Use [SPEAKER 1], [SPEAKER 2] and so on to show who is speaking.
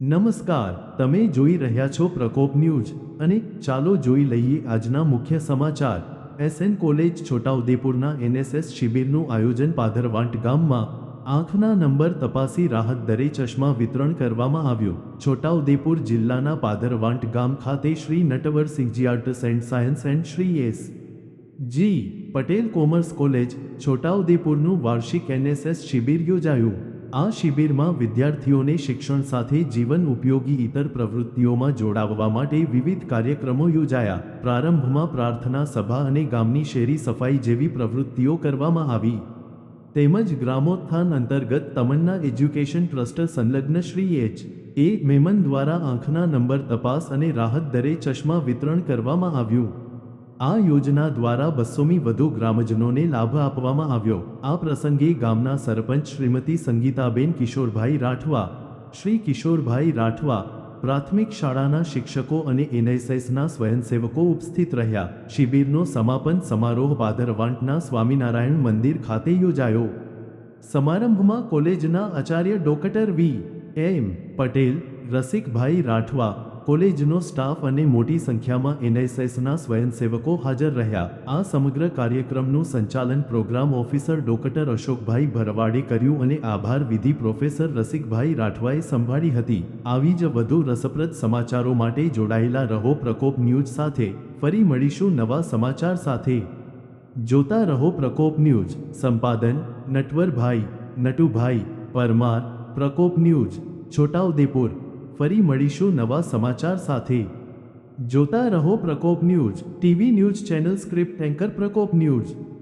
[SPEAKER 1] નમસ્કાર, તમે જોઈ રહ્યા છો પ્રકોપ ન્યૂઝ અને ચાલો જોઈ લઈએ આજના મુખ્ય સમાચાર. એસએન કોલેજ છોટાઉદેપુરના એનએસએસ શિબિરનું આયોજન પાધરવાંટ ગામમાં આંખના નંબર તપાસી રાહત દરે ચશ્મા વિતરણ કરવામાં આવ્યું. છોટાઉદેપુર જિલ્લાના પાધરવાંટ ગામ ખાતે Shri Natwarsinhji arts and science and Shri S. G. Patel commerce college, છોટાઉદેપુરનું વાર્ષિક એનએસએસ શિબિર યોજાયું. આ શિબિરમાં વિદ્યાર્થીઓને શિક્ષણ સાથે જીવન ઉપયોગી ઇતર પ્રવૃત્તિઓમાં જોડાવવા માટે વિવિધ કાર્યક્રમો યોજાયા. પ્રારંભમાં પ્રાર્થના સભા અને ગામની શેરી સફાઈ જેવી પ્રવૃત્તિઓ કરવામાં આવી. તેમજ ગ્રામોત્થાન અંતર્ગત તમન્ના એજ્યુકેશન ટ્રસ્ટ સંલગ્ન શ્રી એચ. એ. મેમન દ્વારા આંખના નંબર તપાસ અને રાહત દરે ચશ્મા વિતરણ કરવામાં આવ્યું. આ યોજના દ્વારા બસોમી વધુ ગ્રામજનોને લાભ આપવામાં આવ્યો. આ પ્રસંગે ગામના સરપંચ શ્રીમતી સંગીતાબેન કિશોરભાઈ રાઠવા, શ્રી કિશોરભાઈ રાઠવા, પ્રાથમિક શાળાના શિક્ષકો અને એનએસએસના સ્વયંસેવકો ઉપસ્થિત રહ્યા. શિબિરનો સમાપન સમારોહ પાદરવાંટના સ્વામિનારાયણ મંદિર ખાતે યોજાયો. સમારંભમાં કોલેજના Acharya doctor V. M. Patel Rasikbhai Rathwa કોલેજનો staff અને મોટી સંખ્યામાં એનએસએસના સ્વયંસેવકો હાજર રહ્યા. આ સમગ્ર કાર્યક્રમનું સંચાલન પ્રોગ્રામ ઓફિસર ડોક્ટર અશોકભાઈ ભરવાડે કર્યું અને આભાર વિધિ પ્રોફેસર રસિકભાઈ રાઠવાએ સંભાળી હતી. આવી જ વધુ રસપ્રદ સમાચારો માટે જોડાયેલા રહો પ્રકોપ ન્યૂઝ સાથે. ફરી મળીશું નવા સમાચાર સાથે. જોતા રહો પ્રકોપ ન્યૂઝ. સંપાદન નટવરભાઈ, નટુભાઈ પરમાર, પ્રકોપ ન્યૂઝ. છોટાઉદેપુર. ફરી મળીશું નવા સમાચાર સાથે. જોતા રહો Prakop news, TV news channel script anchor Prakop news.